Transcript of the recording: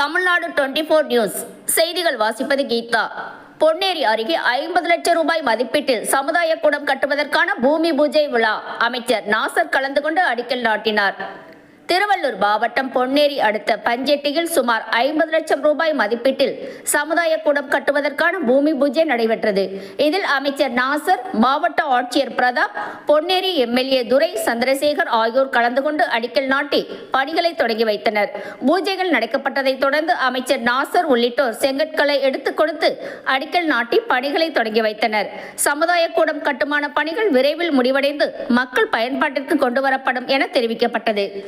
Tamil Nadu twenty four news. செய்திகள் வாசிப்பது கீதா. பொன்னேரி அருகே ஐம்பது லட்சம் ரூபாய் மதிப்பீட்டில் சமுதாய கூடம் கட்டுவதற்கான பூமி பூஜை விழா. அமைச்சர் நாசர் கலந்து கொண்டு அடிக்கல் நாட்டினார். திருவள்ளூர் மாவட்டம் பொன்னேரி அடுத்த பஞ்செட்டியில் சுமார் ஐம்பது லட்சம் ரூபாய் மதிப்பீட்டில் சமுதாய கூடம் கட்டுவதற்கான பூமி பூஜை நடைபெற்றது. இதில் அமைச்சர் நாசர் மாவட்ட ஆட்சியர் பிரதாப் பொன்னேரி எம்எல்ஏ துரை சந்திரசேகர் ஆகியோர் கலந்து கொண்டு அடிக்கல் நாட்டி பணிகளை தொடங்கி வைத்தனர். பூஜைகள் நடக்கப்பட்டதைத் தொடர்ந்து அமைச்சர் நாசர் உள்ளிட்டோர் செங்கற்களை எடுத்துக் கொடுத்து அடிக்கல் நாட்டி பணிகளை தொடங்கி வைத்தனர். சமுதாய கூடம் கட்டுமான பணிகள் விரைவில் முடிவடைந்து மக்கள் பயன்பாட்டிற்கு கொண்டு வரப்படும் என தெரிவிக்கப்பட்டது.